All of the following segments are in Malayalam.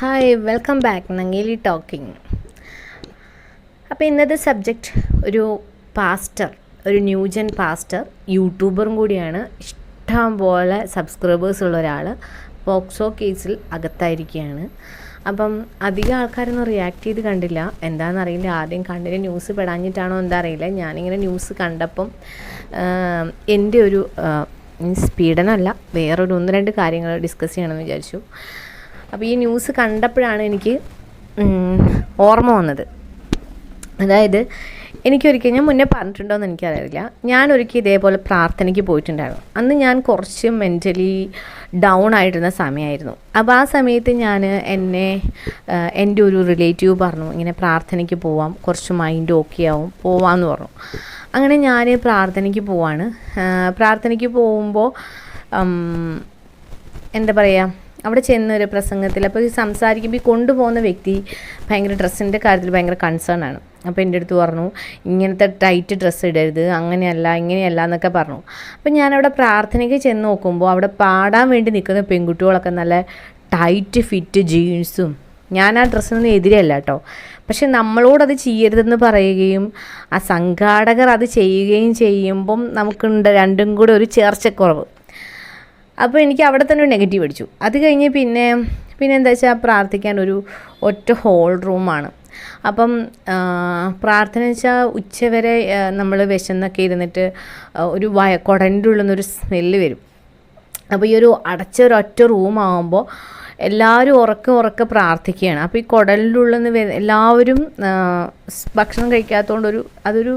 Hi welcome back Nangeli talking അപ്പോൾ ഇന്നത്തെ സബ്ജക്റ്റ് ഒരു പാസ്റ്റർ ഒരു ന്യൂജൻ പാസ്റ്റർ യൂട്യൂബറും കൂടിയാണ്. ഇഷ്ടം പോലെ സബ്സ്ക്രൈബേഴ്സ് ഉള്ള ഒരാൾ പോക്സോ കേസിൽ അകത്തായിരിക്കുകയാണ് അപ്പം അധികം ആൾക്കാരൊന്നും റിയാക്ട് ചെയ്ത് കണ്ടില്ല. എന്താണെന്നറിയില്ല ആദ്യം കണ്ടിന് ന്യൂസ് പെടാഞ്ഞിട്ടാണോ എന്താ അറിയില്ല. ഞാനിങ്ങനെ ന്യൂസ് കണ്ടപ്പം എന്റെ ഒരു മീൻസ് പീഡനമല്ല വേറൊരു ഒന്ന് രണ്ട് കാര്യങ്ങൾ ഡിസ്കസ് ചെയ്യണമെന്ന് വിചാരിച്ചു. അപ്പോൾ ഈ ന്യൂസ് കണ്ടപ്പോഴാണ് എനിക്ക് ഓർമ്മ വന്നത്. അതായത് എനിക്കൊരിക്കൽ ഞാൻ മുന്നേ പറഞ്ഞിട്ടുണ്ടോ എന്ന് എനിക്കറിയില്ല ഞാനൊരിക്കൽ ഇതേപോലെ പ്രാർത്ഥനയ്ക്ക് പോയിട്ടുണ്ടായിരുന്നു. അന്ന് ഞാൻ കുറച്ച് മെന്റലി ഡൗൺ ആയിരുന്ന സമയമായിരുന്നു അപ്പോൾ ആ സമയത്ത് ഞാൻ എന്നെ എന്റെ ഒരു റിലേറ്റീവ് പറഞ്ഞു ഇങ്ങനെ പ്രാർത്ഥനയ്ക്ക് പോവാം കുറച്ച് മൈൻഡ് ഓക്കെ ആവും പോവാമെന്ന് പറഞ്ഞു. അങ്ങനെ ഞാൻ പ്രാർത്ഥനയ്ക്ക് പോവാണ്. പ്രാർത്ഥനയ്ക്ക് പോകുമ്പോൾ എന്താ പറയുക അവിടെ ചെന്ന ഒരു പ്രസംഗത്തിൽ അപ്പോൾ ഈ സംസാരിക്കുമ്പോൾ ഈ കൊണ്ടുപോകുന്ന വ്യക്തി ഭയങ്കര ഡ്രസ്സിന്റെ കാര്യത്തിൽ ഭയങ്കര കൺസേൺ ആണ്. അപ്പോൾ എന്റെ അടുത്ത് പറഞ്ഞു ഇങ്ങനത്തെ ടൈറ്റ് ഡ്രസ്സ് ഇടരുത് അങ്ങനെയല്ല ഇങ്ങനെയല്ല എന്നൊക്കെ പറഞ്ഞു. അപ്പോൾ ഞാനവിടെ പ്രാർത്ഥനയ്ക്ക് ചെന്ന് നോക്കുമ്പോൾ അവിടെ പാടാൻ വേണ്ടി നിൽക്കുന്ന പെൺകുട്ടികളൊക്കെ നല്ല ടൈറ്റ് ഫിറ്റ് ജീൻസും ഞാൻ ആ ഡ്രസ്സിനൊന്നും എതിരല്ല കേട്ടോ. പക്ഷെ നമ്മളോടത് ചെയ്യരുതെന്ന് പറയുകയും ആ സംഘാടകർ അത് ചെയ്യുകയും ചെയ്യുമ്പം നമുക്കുണ്ട് രണ്ടും കൂടെ ഒരു ചേർച്ചക്കുറവ്. അപ്പോൾ എനിക്ക് അവിടെ തന്നെ ഒരു നെഗറ്റീവ് അടിച്ചു. അത് കഴിഞ്ഞ് പിന്നെ പിന്നെ എന്താ വെച്ചാൽ പ്രാർത്ഥിക്കാൻ ഒരു ഒറ്റ ഹോൾ റൂമാണ് അപ്പം പ്രാർത്ഥന വെച്ചാൽ ഉച്ചവരെ നമ്മൾ വിശന്നൊക്കെ ഇരുന്നിട്ട് ഒരു വയ കുടന്റെ ഉള്ളിൽ നിന്നൊരു സ്മെല്ല് വരും. അപ്പോൾ ഈ ഒരു അടച്ച ഒരു ഒറ്റ റൂമാകുമ്പോൾ എല്ലാവരും ഉറക്കം ഉറക്കെ പ്രാർത്ഥിക്കുകയാണ്. അപ്പോൾ ഈ കുടലിന്റെ എല്ലാവരും ഭക്ഷണം കഴിക്കാത്തതുകൊണ്ട് ഒരു അതൊരു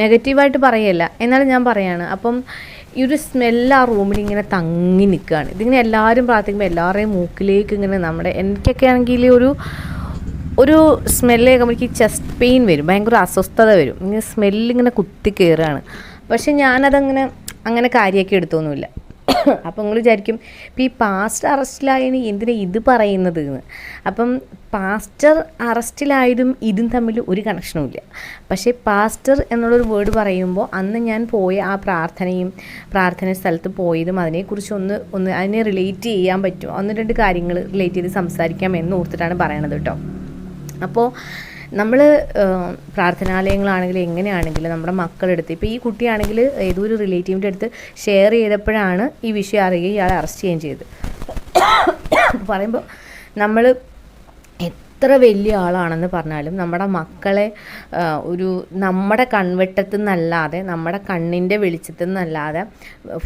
നെഗറ്റീവായിട്ട് പറയല്ല. എന്നാലും ഞാൻ പറയാണ്. അപ്പം ഈ ഒരു സ്മെല്ല് ആ റൂമിൽ ഇങ്ങനെ തങ്ങി നിൽക്കുകയാണ് ഇതിങ്ങനെ എല്ലാവരും പ്രാർത്ഥിക്കുമ്പോൾ എല്ലാവരുടെയും മൂക്കിലേക്ക് ഇങ്ങനെ നമ്മുടെ എനിക്കൊക്കെ ആണെങ്കിൽ ഒരു ഒരു സ്മെല്ല് കേൾക്കുമ്പോൾ എനിക്ക് ചെസ്റ്റ് പെയിൻ വരും. ഭയങ്കര അസ്വസ്ഥത വരും. ഇങ്ങനെ സ്മെല്ലിങ്ങനെ കുത്തി കയറുകയാണ് പക്ഷെ ഞാനതങ്ങനെ അങ്ങനെ കാര്യമാക്കി എടുത്തൊന്നുമില്ല. അപ്പം നിങ്ങൾ വിചാരിക്കും ഇപ്പം ഈ പാസ്റ്റർ അറസ്റ്റിലായതിന് എന്തിനാ ഇത് പറയുന്നത് എന്ന്? അപ്പം പാസ്റ്റർ അറസ്റ്റിലായതും ഇതും തമ്മിൽ ഒരു കണക്ഷനുമില്ല പക്ഷേ പാസ്റ്റർ എന്നുള്ളൊരു വേർഡ് പറയുമ്പോൾ അന്ന് ഞാൻ പോയ ആ പ്രാർത്ഥനയും പ്രാർത്ഥന സ്ഥലത്ത് പോയതും അതിനെക്കുറിച്ച് ഒന്ന് ഒന്ന് അതിനെ റിലേറ്റ് ചെയ്യാൻ പറ്റും ഒന്ന് രണ്ട് കാര്യങ്ങൾ റിലേറ്റ് ചെയ്ത് സംസാരിക്കാം എന്ന് ഓർത്തിട്ടാണ് പറയണത് കേട്ടോ. അപ്പോൾ നമ്മൾ പ്രാർത്ഥനാലയങ്ങളാണെങ്കിൽ എങ്ങനെയാണെങ്കിലും നമ്മുടെ മക്കളെടുത്ത് ഇപ്പോൾ ഈ കുട്ടിയാണെങ്കിൽ ഏതോ ഒരു റിലേറ്റീവിന്റെ അടുത്ത് ഷെയർ ചെയ്തപ്പോഴാണ് ഈ വിഷയം അറിയുകയും ഇയാളെ അറസ്റ്റ് ചെയ്യുകയും ചെയ്തത്. പറയുമ്പോൾ നമ്മൾ എത്ര വലിയ ആളാണെന്ന് പറഞ്ഞാലും നമ്മുടെ മക്കളെ ഒരു നമ്മുടെ കൺവെട്ടത്തു നിന്നല്ലാതെ നമ്മുടെ കണ്ണിന്റെ വെളിച്ചത്തു നിന്നല്ലാതെ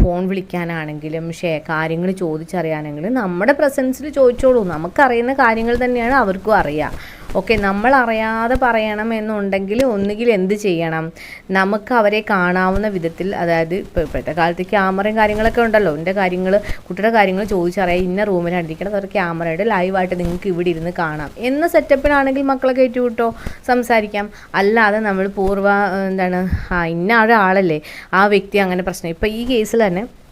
ഫോൺ വിളിക്കാനാണെങ്കിലും ഷേ കാര്യങ്ങൾ ചോദിച്ചറിയാനെങ്കിലും നമ്മുടെ പ്രസൻസിൽ ചോദിച്ചോളൂ. നമുക്കറിയുന്ന കാര്യങ്ങൾ തന്നെയാണ് അവർക്കും അറിയാം. ഓക്കെ നമ്മൾ അറിയാതെ പറയണം എന്നുണ്ടെങ്കിൽ ഒന്നുകിൽ എന്ത് ചെയ്യണം? നമുക്ക് അവരെ കാണാവുന്ന വിധത്തിൽ അതായത് ഇപ്പോൾ ഇപ്പോഴത്തെ കാലത്ത് ക്യാമറയും കാര്യങ്ങളൊക്കെ ഉണ്ടല്ലോ. എന്റെ കാര്യങ്ങൾ കുട്ടിയുടെ കാര്യങ്ങൾ ചോദിച്ചറിയാം ഇന്ന റൂമിലാണ് അവർ ക്യാമറയുടെ ലൈവായിട്ട് നിങ്ങൾക്ക് ഇവിടെ ഇരുന്ന് കാണാം. എന്ന സെറ്റപ്പിലാണെങ്കിൽ മക്കളെ കയറ്റി വിട്ടോ? സംസാരിക്കാം. അല്ലാതെ നമ്മൾ പൂർവ എന്താണ് ആ ഇന്ന ഒരാളല്ലേ ആ വ്യക്തി അങ്ങനെ പ്രശ്നം. ഇപ്പോൾ ഈ കേസിൽ തന്നെ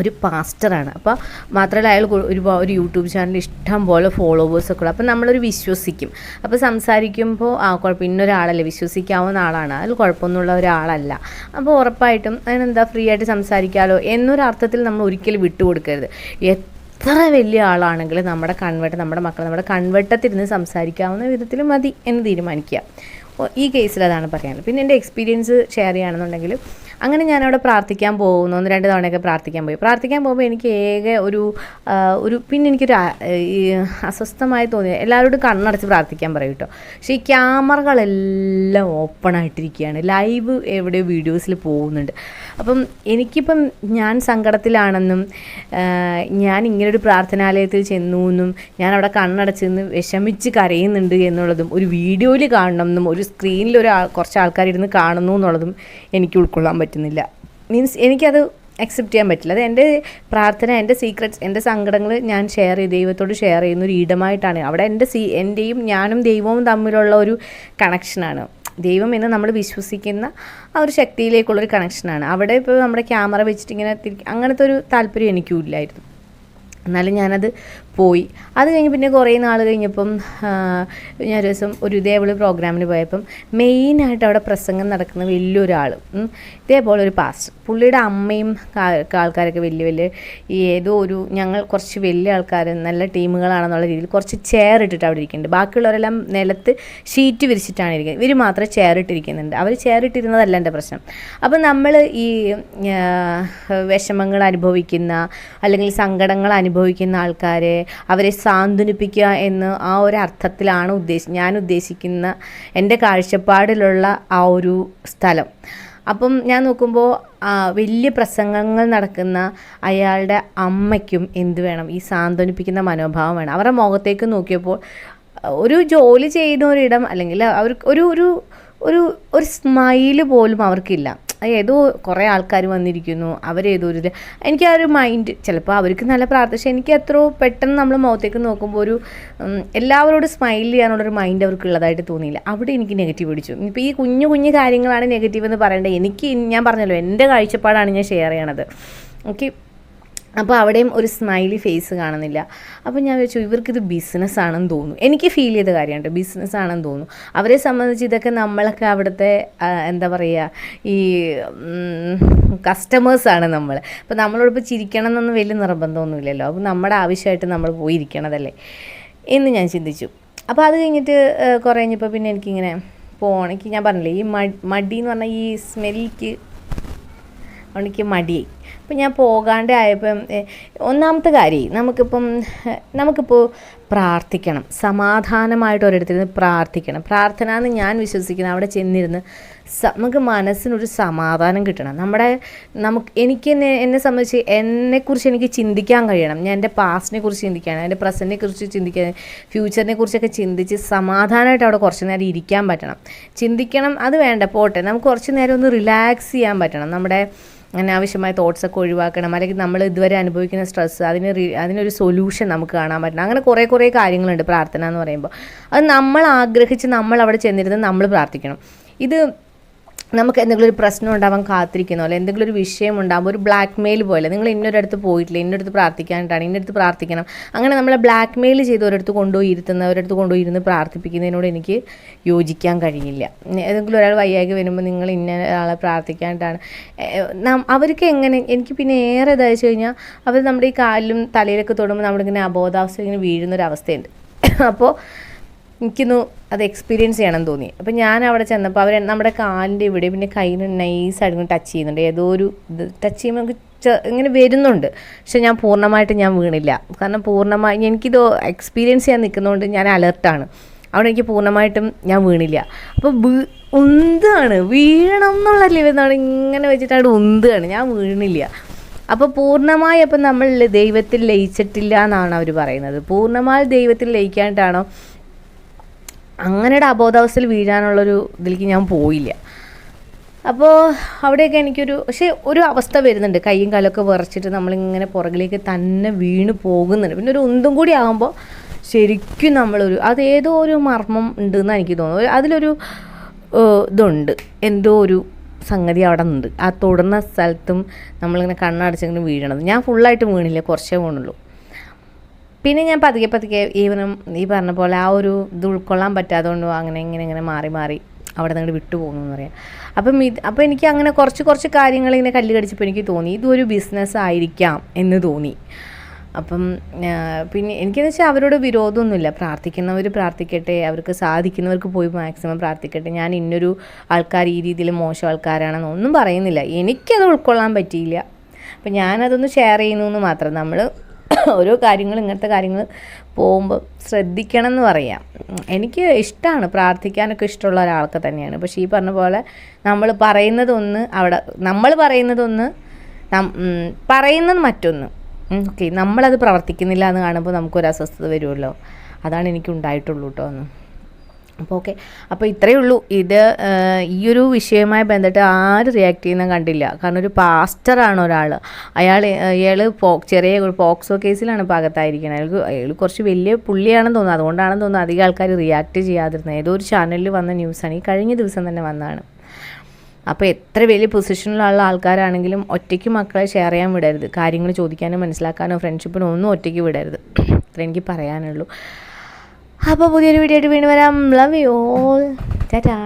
ഒരു പാസ്റ്ററാണ്. അപ്പോൾ മാത്രമല്ല അയാൾ ഒരു ഒരു യൂട്യൂബ് ചാനൽ ഇഷ്ടം പോലെ ഫോളോവേഴ്സൊക്കെ ഉള്ളു അപ്പോൾ നമ്മളൊരു വിശ്വസിക്കും. അപ്പോൾ സംസാരിക്കുമ്പോൾ ആ കുഴപ്പം ഇന്നൊരാളല്ലേ വിശ്വസിക്കാവുന്ന ആളാണ്. അതിൽ കുഴപ്പമൊന്നുമുള്ള ഒരാളല്ല. അപ്പോൾ ഉറപ്പായിട്ടും അതിനെന്താ ഫ്രീ ആയിട്ട് സംസാരിക്കാമല്ലോ എന്നൊരർത്ഥത്തിൽ നമ്മൾ ഒരിക്കലും വിട്ടുകൊടുക്കരുത്. എത്ര വലിയ ആളാണെങ്കിലും നമ്മുടെ കൺവെട്ടം നമ്മുടെ മക്കൾ നമ്മുടെ കൺവെട്ടത്തിരുന്ന് സംസാരിക്കാവുന്ന വിധത്തിൽ മതി എന്ന് തീരുമാനിക്കുക. ഈ കേസിൽ അതാണ് പറയാനുള്ളത്. പിന്നെ എന്റെ എക്സ്പീരിയൻസ് ഷെയർ ചെയ്യുകയാണെന്നുണ്ടെങ്കിൽ അങ്ങനെ ഞാനവിടെ പ്രാർത്ഥിക്കാൻ പോകുന്നു. ഒന്ന് രണ്ട് തവണയൊക്കെ പ്രാർത്ഥിക്കാൻ പോയി. പ്രാർത്ഥിക്കാൻ പോകുമ്പോൾ എനിക്ക് ഏക ഒരു ഒരു പിന്നെ എനിക്കൊരു അസ്വസ്ഥമായി തോന്നി എല്ലാവരോടും കണ്ണടച്ച് പ്രാർത്ഥിക്കാൻ പറയും കേട്ടോ. പക്ഷേ ഈ ക്യാമറകളെല്ലാം ഓപ്പൺ ആയിട്ടിരിക്കുകയാണ്. ലൈവ് എവിടെയോ വീഡിയോസിൽ പോകുന്നുണ്ട്. അപ്പം എനിക്കിപ്പം ഞാൻ സങ്കടത്തിലാണെന്നും ഞാൻ ഇങ്ങനൊരു പ്രാർത്ഥനാലയത്തിൽ ചെന്നു എന്നും ഞാൻ അവിടെ കണ്ണടച്ച് നിന്ന് വിഷമിച്ച് കരയുന്നുണ്ട് എന്നുള്ളതും ഒരു വീഡിയോയിൽ കാണണം എന്നും ഒരു സ്ക്രീനിൽ ഒരു കുറച്ച് ആൾക്കാരിരുന്ന് കാണുന്നു എന്നുള്ളതും എനിക്ക് ഉൾക്കൊള്ളാൻ പറ്റുന്നില്ല. മീൻസ് എനിക്കത് അക്സെപ്റ്റ് ചെയ്യാൻ പറ്റില്ല. അത് എന്റെ പ്രാർത്ഥന എന്റെ സീക്രറ്റ്സ് എന്റെ സങ്കടങ്ങൾ ഞാൻ ഷെയർ ചെയ്ത് ദൈവത്തോട് ഷെയർ ചെയ്യുന്ന ഒരു ഇടമായിട്ടാണ്. അവിടെ എന്റെ സീ എന്റെയും ഞാനും ദൈവവും തമ്മിലുള്ള ഒരു കണക്ഷനാണ് ദൈവം എന്ന് നമ്മൾ വിശ്വസിക്കുന്ന ആ ഒരു ശക്തിയിലേക്കുള്ളൊരു കണക്ഷനാണ് അവിടെ ഇപ്പോൾ നമ്മുടെ ക്യാമറ വെച്ചിട്ട് ഇങ്ങനെ അങ്ങനത്തെ ഒരു താല്പര്യം എനിക്കും ഇല്ലായിരുന്നു. എന്നാലും ഞാനത് പോയി. അത് കഴിഞ്ഞ് പിന്നെ കുറേ നാൾ കഴിഞ്ഞപ്പം ഞാൻ ഒരു ദിവസം ഒരു ഇതേപോലെ പ്രോഗ്രാമിന് പോയപ്പം മെയിനായിട്ട് അവിടെ പ്രസംഗം നടക്കുന്ന വലിയൊരാൾ ഇതേപോലെ ഒരു പാസ്റ്റർ പുള്ളിയുടെ അമ്മയും ആൾക്കാരൊക്കെ വലിയ വലിയ ഈ ഏതോ ഒരു ഞങ്ങൾ കുറച്ച് വലിയ ആൾക്കാർ നല്ല ടീമുകളാണെന്നുള്ള രീതിയിൽ കുറച്ച് ചെയർ ഇട്ടിട്ട് അവിടെ ഇരിക്കുന്നുണ്ട്. ബാക്കിയുള്ളവരെല്ലാം നിലത്ത് ഷീറ്റ് വിരിച്ചിട്ടാണ് ഇരിക്കുന്നത്. ഇവർ മാത്രം ചെയർ ഇട്ടിരിക്കുന്നുണ്ട്. അവർ ചെയർ ഇട്ടിരുന്നതല്ല എന്റെ പ്രശ്നം. അപ്പം നമ്മൾ ഈ വിഷമങ്ങൾ അനുഭവിക്കുന്ന അല്ലെങ്കിൽ സങ്കടങ്ങൾ അനുഭവിക്കുന്ന ആൾക്കാരെ അവരെ സാന്ത്വനിപ്പിക്കുക എന്ന് ആ ഒരു അർത്ഥത്തിലാണ് ഉദ്ദേശി ഞാൻ ഉദ്ദേശിക്കുന്ന എന്റെ കാഴ്ചപ്പാടിലുള്ള ആ ഒരു സ്ഥലം. അപ്പം ഞാൻ നോക്കുമ്പോൾ വലിയ പ്രസംഗങ്ങൾ നടക്കുന്ന അയാളുടെ അമ്മയ്ക്കും എന്ത് വേണം? ഈ സാന്ത്വനിപ്പിക്കുന്ന മനോഭാവം വേണം. അവരുടെ മുഖത്തേക്ക് നോക്കിയപ്പോൾ ഒരു ജോലി ചെയ്യുന്ന ഒരിടം അല്ലെങ്കിൽ അവർക്ക് ഒരു ഒരു ഒരു ഒരു സ്മൈൽ പോലും അവർക്കില്ല. ഏതോ കുറേ ആൾക്കാർ വന്നിരിക്കുന്നു. അവരേതോ ഒരു എനിക്ക് ആ ഒരു മൈൻഡ് ചിലപ്പോൾ അവർക്ക് നല്ല പ്രാർത്ഥന. പക്ഷേ എനിക്ക് എത്രയോ പെട്ടെന്ന് നമ്മൾ മുഖത്തേക്ക് നോക്കുമ്പോൾ ഒരു എല്ലാവരോടും സ്മൈൽ ചെയ്യാനുള്ളൊരു മൈൻഡ് അവർക്ക് ഉള്ളതായിട്ട് തോന്നിയില്ല. അവിടെ എനിക്ക് നെഗറ്റീവ് പിടിച്ചു. ഇപ്പോൾ ഈ കുഞ്ഞു കുഞ്ഞു കാര്യങ്ങളാണ് നെഗറ്റീവ് എന്ന് പറയേണ്ടത് എനിക്ക് ഞാൻ പറഞ്ഞല്ലോ എന്റെ കാഴ്ചപ്പാടാണ് ഞാൻ ഷെയർ ചെയ്യണത്. ഓക്കെ അപ്പോൾ അവിടെയും ഒരു സ്മൈലി ഫേസ് കാണുന്നില്ല. അപ്പോൾ ഞാൻ വെച്ചു ഇവർക്കിത് ബിസിനസ് ആണെന്ന് തോന്നുന്നു. എനിക്ക് ഫീൽ ചെയ്ത കാര്യമുണ്ട് ബിസിനസ് ആണെന്ന് തോന്നുന്നു. അവരെ സംബന്ധിച്ച് ഇതൊക്കെ നമ്മളൊക്കെ അവിടുത്തെ എന്താ പറയുക ഈ കസ്റ്റമേഴ്സാണ് നമ്മൾ അപ്പോൾ നമ്മളോടിപ്പോൾ ചിരിക്കണം എന്നൊന്നും വലിയ നിർബന്ധമൊന്നുമില്ലല്ലോ. അപ്പോൾ നമ്മുടെ ആവശ്യമായിട്ട് നമ്മൾ പോയിരിക്കണതല്ലേ? എന്ന് ഞാൻ ചിന്തിച്ചു. അപ്പോൾ അത് കഴിഞ്ഞിട്ട് കുറേ കഴിഞ്ഞപ്പോൾ പിന്നെ എനിക്കിങ്ങനെ പോകണമെങ്കിൽ ഞാൻ പറഞ്ഞില്ലേ ഈ മടി മടി എന്ന് പറഞ്ഞാൽ ഈ സ്മെല്ലിക്ക് എനിക്ക് മടിയായി. അപ്പം ഞാൻ പോകാണ്ട് ആയപ്പം ഒന്നാമത്തെ കാര്യം നമുക്കിപ്പം നമുക്കിപ്പോൾ പ്രാർത്ഥിക്കണം. സമാധാനമായിട്ട് ഒരിടത്തിരുന്ന് പ്രാർത്ഥിക്കണം. പ്രാർത്ഥന എന്ന് ഞാൻ വിശ്വസിക്കുന്നത് അവിടെ ചെന്നിരുന്ന് നമുക്ക് മനസ്സിനൊരു സമാധാനം കിട്ടണം. നമ്മുടെ നമുക്ക് എനിക്ക് എന്നെ എന്നെ സംബന്ധിച്ച് എന്നെക്കുറിച്ച് എനിക്ക് ചിന്തിക്കാൻ കഴിയണം. ഞാൻ എന്റെ പാസ്റ്റിനെ കുറിച്ച് ചിന്തിക്കാൻ എന്റെ പ്രസന്റിനെ കുറിച്ച് ചിന്തിക്കാൻ ഫ്യൂച്ചറിനെ കുറിച്ചൊക്കെ ചിന്തിച്ച് സമാധാനമായിട്ട് അവിടെ കുറച്ച് നേരം ഇരിക്കാൻ പറ്റണം. ചിന്തിക്കണം അത് വേണ്ട. പോട്ടെ. നമുക്ക് കുറച്ച് നേരം ഒന്ന് റിലാക്സ് ചെയ്യാൻ പറ്റണം. നമ്മുടെ അനാവശ്യമായ തോട്ട്സൊക്കെ ഒഴിവാക്കണം. അല്ലെങ്കിൽ നമ്മൾ ഇതുവരെ അനുഭവിക്കുന്ന സ്ട്രെസ്സ് അതിന് അതിനൊരു സൊല്യൂഷൻ നമുക്ക് കാണാൻ പറ്റണം. അങ്ങനെ കുറേ കുറേ കാര്യങ്ങളുണ്ട് പ്രാർത്ഥന എന്ന് പറയുമ്പോൾ. അത് നമ്മൾ ആഗ്രഹിച്ച് നമ്മൾ അവിടെ ചെന്നിരുന്ന് നമ്മൾ പ്രാർത്ഥിക്കണം. ഇത് നമുക്ക് എന്തെങ്കിലും ഒരു പ്രശ്നം ഉണ്ടാവാൻ കാത്തിരിക്കുന്നോ? അല്ലെ എന്തെങ്കിലും ഒരു വിഷയം ഉണ്ടാകുമ്പോൾ ഒരു ബ്ലാക്ക് മെയിൽ പോലെ നിങ്ങൾ ഇന്നൊരിടത്ത് പോയിട്ടില്ല ഇന്നൊരിടത്ത് പ്രാർത്ഥിക്കാനായിട്ടാണ് ഇന്നടുത്ത് പ്രാർത്ഥിക്കണം. അങ്ങനെ നമ്മളെ ബ്ലാക്ക് മെയിൽ ചെയ്ത് ഒരിടത്ത് കൊണ്ടുപോയി ഇരുത്തുന്ന ഒരിടത്ത് കൊണ്ടുപോയി ഇരുന്ന് പ്രാർത്ഥിപ്പിക്കുന്നതിനോട് എനിക്ക് യോജിക്കാൻ കഴിയില്ല ഏതെങ്കിലും ഒരാൾ വയ്യാകെ വരുമ്പോൾ നിങ്ങൾ ഇന്ന ആളെ പ്രാർത്ഥിക്കാനായിട്ടാണ് അവർക്ക് എങ്ങനെ എനിക്ക് പിന്നെ ഏറെ ഇതായി കഴിഞ്ഞാൽ അവർ നമ്മുടെ ഈ കാലിലും തലയിലൊക്കെ തൊടുമ്പോൾ നമ്മളിങ്ങനെ അബോധാവസ്ഥ ഇങ്ങനെ വീഴുന്നൊരവസ്ഥയുണ്ട് അപ്പോൾ എനിക്കൊന്ന് അത് എക്സ്പീരിയൻസ് ചെയ്യണം തോന്നി. അപ്പം ഞാൻ അവിടെ ചെന്നപ്പോൾ അവർ നമ്മുടെ കാലിന്റെ ഇവിടെ പിന്നെ കയ്യിന് നൈസായിട്ട് ടച്ച് ചെയ്യുന്നുണ്ട്. ഏതോ ഒരു ഇത് ടച്ച് ചെയ്യുമ്പോൾ ഇങ്ങനെ വരുന്നുണ്ട്. പക്ഷെ ഞാൻ പൂർണമായിട്ട് ഞാൻ വീണില്ല. കാരണം പൂർണമായി എനിക്കിത് എക്സ്പീരിയൻസ് ചെയ്യാൻ നിൽക്കുന്നതുകൊണ്ട് ഞാൻ അലർട്ടാണ് അവിടെ എനിക്ക് പൂർണമായിട്ടും ഞാൻ വീണില്ല. അപ്പോൾ ഉന്താണ്. വീഴണം എന്നുള്ള ലെവലാണ് ഇങ്ങനെ വെച്ചിട്ട് അവിടെ ഉന്താണ്. ഞാൻ വീണില്ല. അപ്പോൾ പൂർണമായി അപ്പം നമ്മൾ ദൈവത്തിൽ ലയിച്ചിട്ടില്ല എന്നാണ് അവർ പറയുന്നത്. പൂർണമായി ദൈവത്തിൽ ലയിക്കാണ്ടാണോ അങ്ങനെയുടെ അബോധാവസ്ഥയിൽ വീഴാനുള്ളൊരു ഇതിലേക്ക് ഞാൻ പോയില്ല. അപ്പോൾ അവിടെയൊക്കെ എനിക്കൊരു പക്ഷേ ഒരു അവസ്ഥ വരുന്നുണ്ട്. കൈയും കാലൊക്കെ വിറച്ചിട്ട് നമ്മളിങ്ങനെ പുറകിലേക്ക് തന്നെ വീണ് പോകുന്നുണ്ട്. പിന്നെ ഒരു ഉന്തും കൂടി ആകുമ്പോൾ ശരിക്കും നമ്മളൊരു അതേതോ ഒരു മർമ്മം ഉണ്ടെന്ന് എനിക്ക് തോന്നുന്നു അതിലൊരു ഇതുണ്ട്. എന്തോ ഒരു സംഗതി അവിടെ ഉണ്ട്. ആ തൊടുന്ന സ്ഥലത്തും നമ്മളിങ്ങനെ കണ്ണടച്ചിങ്ങനെ വീഴണത്. ഞാൻ ഫുള്ളായിട്ട് വീണില്ല. കുറച്ചേ വീണുള്ളൂ. പിന്നെ ഞാൻ പതുക്കെ പതുക്കെ ഈവനും ഈ പറഞ്ഞ പോലെ ആ ഒരു ഇത് ഉൾക്കൊള്ളാൻ പറ്റാത്തതുകൊണ്ട് അങ്ങനെ ഇങ്ങനെ ഇങ്ങനെ മാറി മാറി അവിടെ നിന്ന് വിട്ടു പോകുന്നു എന്ന് പറയാം. അപ്പം ഇത് അപ്പോൾ എനിക്ക് അങ്ങനെ കുറച്ച് കുറച്ച് കാര്യങ്ങൾ ഇങ്ങനെ കല്ല് കടിച്ചപ്പോൾ എനിക്ക് തോന്നി. ഇതൊരു ബിസിനസ് ആയിരിക്കാം എന്ന് തോന്നി. അപ്പം പിന്നെ എനിക്കെന്ന് വെച്ചാൽ അവരോട് വിരോധമൊന്നുമില്ല. പ്രാർത്ഥിക്കുന്നവർ പ്രാർത്ഥിക്കട്ടെ അവർക്ക് സാധിക്കുന്നവർക്ക് പോയി മാക്സിമം പ്രാർത്ഥിക്കട്ടെ. ഞാൻ ഇന്നൊരു ആൾക്കാർ ഈ രീതിയിൽ മോശം ആൾക്കാരാണെന്ന് ഒന്നും പറയുന്നില്ല. എനിക്കത് ഉൾക്കൊള്ളാൻ പറ്റിയില്ല. അപ്പം ഞാനതൊന്ന് ഷെയർ ചെയ്യുന്നു എന്ന് മാത്രം. നമ്മൾ ഓരോ കാര്യങ്ങൾ ഇങ്ങനത്തെ കാര്യങ്ങൾ പോകുമ്പോൾ ശ്രദ്ധിക്കണം എന്ന് പറയാം എനിക്ക് ഇഷ്ടമാണ് പ്രാർത്ഥിക്കാനൊക്കെ ഇഷ്ടമുള്ള ഒരാൾക്ക് തന്നെയാണ്. പക്ഷേ ഈ പറഞ്ഞ പോലെ നമ്മൾ പറയുന്നതൊന്ന് അവിടെ നമ്മൾ പറയുന്നതൊന്ന് പറയുന്നത് മറ്റൊന്ന്. ഓക്കെ. നമ്മളത് പ്രവർത്തിക്കുന്നില്ല എന്ന് കാണുമ്പോൾ നമുക്കൊരു അസ്വസ്ഥത വരുമല്ലോ. അതാണ് എനിക്ക് ഉണ്ടായിട്ടുള്ളൂ കേട്ടോ ഒന്ന് അപ്പോൾ ഓക്കെ അപ്പോൾ ഇത്രയേ ഉള്ളൂ. ഇത് ഈ ഒരു വിഷയവുമായി ബന്ധപ്പെട്ട് ആരും റിയാക്ട് ചെയ്യുന്ന കണ്ടില്ല. കാരണം ഒരു പാസ്റ്ററാണ് ഒരാൾ അയാൾ അയാൾ പോ ചെറിയ പോക്സോ കേസിലാണ് ഇപ്പോൾ അകത്തായിരിക്കുന്നത് അയാൾക്ക് അയാൾ കുറച്ച് വലിയ പുള്ളിയാണെന്ന് തോന്നുന്നു. അതുകൊണ്ടാണെന്ന് തോന്നുന്നു അധികം ആൾക്കാർ റിയാക്ട് ചെയ്യാതിരുന്നത്. ഏതോ ഒരു ചാനലിൽ വന്ന ന്യൂസാണ് ഈ കഴിഞ്ഞ ദിവസം തന്നെ വന്നതാണ്. അപ്പോൾ എത്ര വലിയ പൊസിഷനിലുള്ള ആൾക്കാരാണെങ്കിലും ഒറ്റയ്ക്ക് മക്കളെ ഷെയർ ചെയ്യാൻ വിടരുത്. കാര്യങ്ങൾ ചോദിക്കാനോ മനസ്സിലാക്കാനോ ഫ്രണ്ട്ഷിപ്പിനോ ഒന്നും ഒറ്റയ്ക്ക് വിടരുത്. അത്ര എനിക്ക് പറയാനുള്ളൂ. അപ്പോൾ പുതിയൊരു വീഡിയോ ആയിട്ട് വീണ്ടും വരാം. Love you all Tata